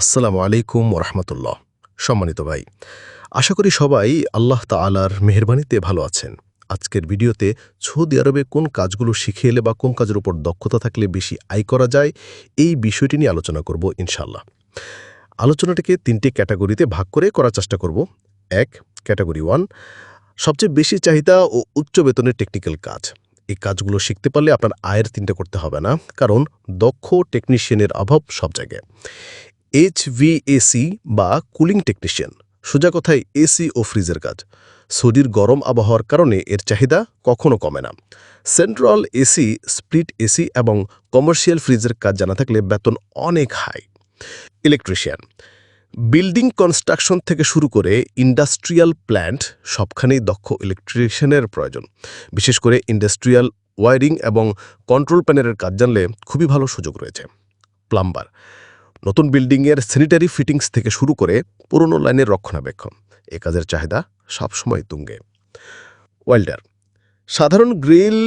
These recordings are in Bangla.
আসসালামু আলাইকুম ওরহমতুল্লাহ। সম্মানিত ভাই, আশা করি সবাই আল্লাহ তাআলার মেহরবানিতে ভালো আছেন। আজকের ভিডিওতে সৌদি আরবে কোন কাজগুলো শিখে এলে বা কোন কাজের উপর দক্ষতা থাকলে বেশি আয় করা যায়, এই বিষয়টি নিয়ে আলোচনা করব ইনশাল্লাহ আলোচনাটিকে তিনটি ক্যাটাগরিতে ভাগ করে করার চেষ্টা করব। এক, ক্যাটাগরি ওয়ান, সবচেয়ে বেশি চাহিদা ও উচ্চ বেতনের টেকনিক্যাল কাজ। এই কাজগুলো শিখতে পারলে আপনার আয়ের তিনটা করতে হবে না, কারণ দক্ষ টেকনিশিয়ানের অভাব সব জায়গায়। এইচভিএসি বা কুলিং টেকনিশিয়ান সোজা কথায় এসি ও ফ্রিজের কাজ। সৌদির গরম আবহাওয়ার কারণে এর চাহিদা কখনো কমে না। সেন্ট্রাল এসি স্প্লিট এসি এবং কমার্শিয়াল ফ্রিজের কাজ জানা থাকলে বেতন অনেক হাই ইলেকট্রিশিয়ান বিল্ডিং কনস্ট্রাকশন থেকে শুরু করে ইন্ডাস্ট্রিয়াল প্ল্যান্ট সবখানেই দক্ষ ইলেকট্রিশিয়ানের প্রয়োজন। বিশেষ করে ইন্ডাস্ট্রিয়াল ওয়ারিং এবং কন্ট্রোল প্যানেলের কাজ জানলে খুবই ভালো সুযোগ রয়েছে। প্লাম্বার নতুন বিল্ডিংয়ের স্যানিটারি ফিটিংস থেকে শুরু করে পুরনো লাইনের রক্ষণাবেক্ষণ। এ কাজের চাহিদা সবসময় তুঙ্গে। ওয়েল্ডার, সাধারণ গ্রিল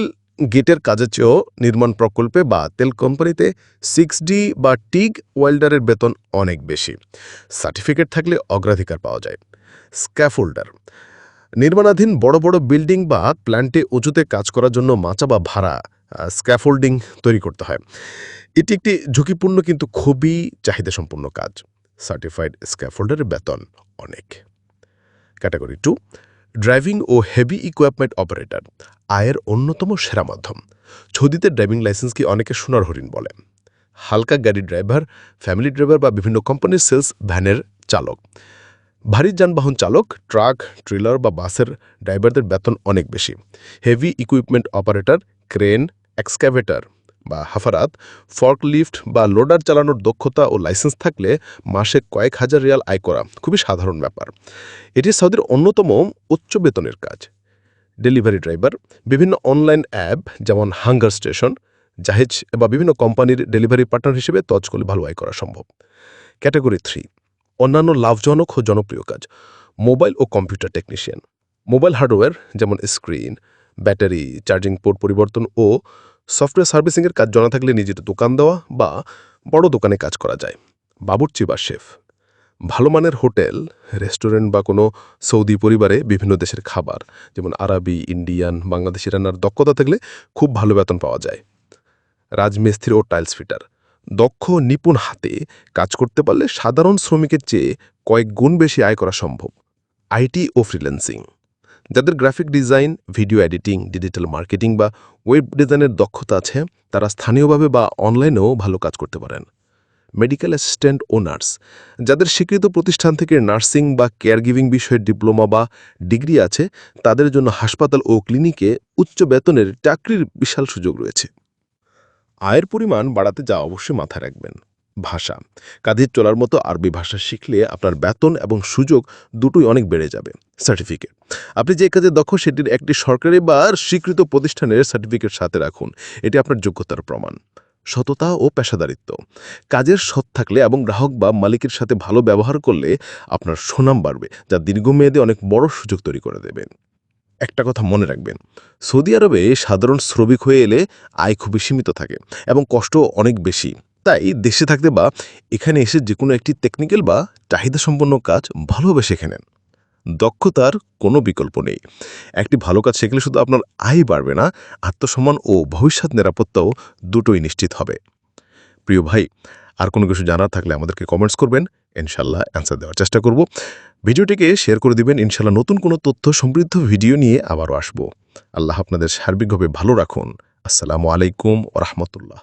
গেটের কাজের চেয়েও নির্মাণ প্রকল্পে বা তেল কোম্পানিতে সিক্স ডি বা টিগ ওয়েল্ডারের বেতন অনেক বেশি। সার্টিফিকেট থাকলে অগ্রাধিকার পাওয়া যায়। স্ক্যাফোল্ডার নির্মাণাধীন বড় বড় বিল্ডিং বা প্ল্যান্টে উঁচুতে কাজ করার জন্য মাচা বা ভাড়া স্ক্যাফোল্ডিং তৈরি করতে হয়। এটি একটি ঝুঁকিপূর্ণ কিন্তু খুবই চাহিদাসম্পন্ন কাজ। সার্টিফাইড স্ক্যাফোল্ডারের বেতন অনেক। ক্যাটাগরি টু, ড্রাইভিং ও হেভি ইকুইপমেন্ট অপারেটর, আয়ের অন্যতম সেরা মাধ্যম। ছদিতে ড্রাইভিং লাইসেন্স কি অনেকে সোনার হরিণ বলে। হালকা গাড়ির ড্রাইভার, ফ্যামিলি ড্রাইভার বা বিভিন্ন কোম্পানির সেলস ভ্যানের চালক। ভারী যানবাহন চালক, ট্রাক, ট্রেলার বা বাসের ড্রাইভারদের বেতন অনেক বেশি। Heavy equipment operator, crane, excavator বা হাফারাত, ফর্কলিফট বা লোডার চালানোর দক্ষতা ও লাইসেন্স থাকলে মাসে কয়েক হাজার রিয়াল আয় করা খুবই সাধারণ ব্যাপার। এটি সৌদির অন্যতম উচ্চ বেতনের কাজ। ডেলিভারি ড্রাইভার, বিভিন্ন অনলাইন অ্যাপ যেমন হাঙ্গার স্টেশন, জাহেজ বা বিভিন্ন কোম্পানির ডেলিভারি পার্টনার হিসেবে তজ করলে ভালো আয় করা সম্ভব। ক্যাটাগরি থ্রি অন্যান্য লাভজনক ও জনপ্রিয় কাজ, মোবাইল ও কম্পিউটার টেকনিশিয়ান। মোবাইল হার্ডওয়্যার, যেমন স্ক্রিন, ব্যাটারি, চার্জিং পোর্ট পরিবর্তন ও সফটওয়্যার সার্ভিসিংয়ের কাজ জানা থাকলে নিজের দোকান দেওয়া বা বড় দোকানে কাজ করা যায়। বাবুর্চি বা শেফ। ভালো মানের হোটেল, রেস্টুরেন্ট বা কোনো সৌদি পরিবারে বিভিন্ন দেশের খাবার, যেমন আরবি, ইন্ডিয়ান, বাংলাদেশি রান্নার দক্ষতা থাকলে খুব ভালো বেতন পাওয়া যায়। রাজমিস্ত্রি ও টাইলস ফিটার। দক্ষ নিপুণ হাতে কাজ করতে পারলে সাধারণ শ্রমিকের চেয়ে কয়েক গুণ বেশি আয় করা সম্ভব। আইটি ও ফ্রিল্যান্সিং। যাদের graphic design, video editing, digital marketing বা ওয়েব ডিজাইনের দক্ষতা আছে, তারা স্থানীয়ভাবে বা অনলাইনেও ভালো কাজ করতে পারেন। মেডিকেল অ্যাসিস্ট্যান্ট ও নার্স। যাদের স্বীকৃত প্রতিষ্ঠান থেকে নার্সিং বা কেয়ার গিভিং বিষয়ে ডিপ্লোমা বা ডিগ্রি আছে, তাদের জন্য হাসপাতাল ও ক্লিনিকে উচ্চ বেতনের চাকরির বিশাল সুযোগ রয়েছে। আয়ের পরিমাণ বাড়াতে যা অবশ্যই মাথায় রাখবেন। ভাষা কাঁধের চলার মতো আরবি ভাষা শিখলে আপনার বেতন এবং সুযোগ দুটোই অনেক বেড়ে যাবে সার্টিফিকেট আপনি যে কাজে দক্ষ, সেটির একটি সরকারি বা স্বীকৃত প্রতিষ্ঠানের সার্টিফিকেট সাথে রাখুন, এটি আপনার যোগ্যতার প্রমাণ। সততা ও পেশাদারিত্ব। কাজের সৎ থাকলে এবং গ্রাহক বা মালিকের সাথে ভালো ব্যবহার করলে আপনার সুনাম বাড়বে, যা দীর্ঘমেয়াদে অনেক বড় সুযোগ তৈরি করে দেবেন একটা কথা মনে রাখবেন, সৌদি আরবে সাধারণ শ্রমিক হয়ে এলে আয় খুবই সীমিত থাকে এবং কষ্ট অনেক বেশি। তাই দেশে থাকতে বা এখানে এসে যে কোনো একটি টেকনিক্যাল বা চাহিদাসম্পন্ন কাজ ভালোভাবে শেখে নেন। দক্ষতার কোনো বিকল্প নেই। একটি ভালো কাজ শিখলে শুধু আপনার আয় বাড়বে না, আত্মসম্মান ও ভবিষ্যৎ নিরাপত্তাও দুটোই নিশ্চিত হবে। প্রিয় ভাই, আর কোনো কিছু জানার থাকলে আমাদেরকে কমেন্টস করবেন। ইনশাল্লাহ অ্যান্সার দেওয়ার চেষ্টা করব। ভিডিওটিকে শেয়ার করে দিবেন। ইনশাল্লাহ নতুন কোনো তথ্য, সমৃদ্ধ ভিডিও নিয়ে আবারও আসব। আল্লাহ আপনাদের সার্বিকভাবে ভালো রাখুন। আসসালামু আলাইকুম ও রহমতুল্লাহ।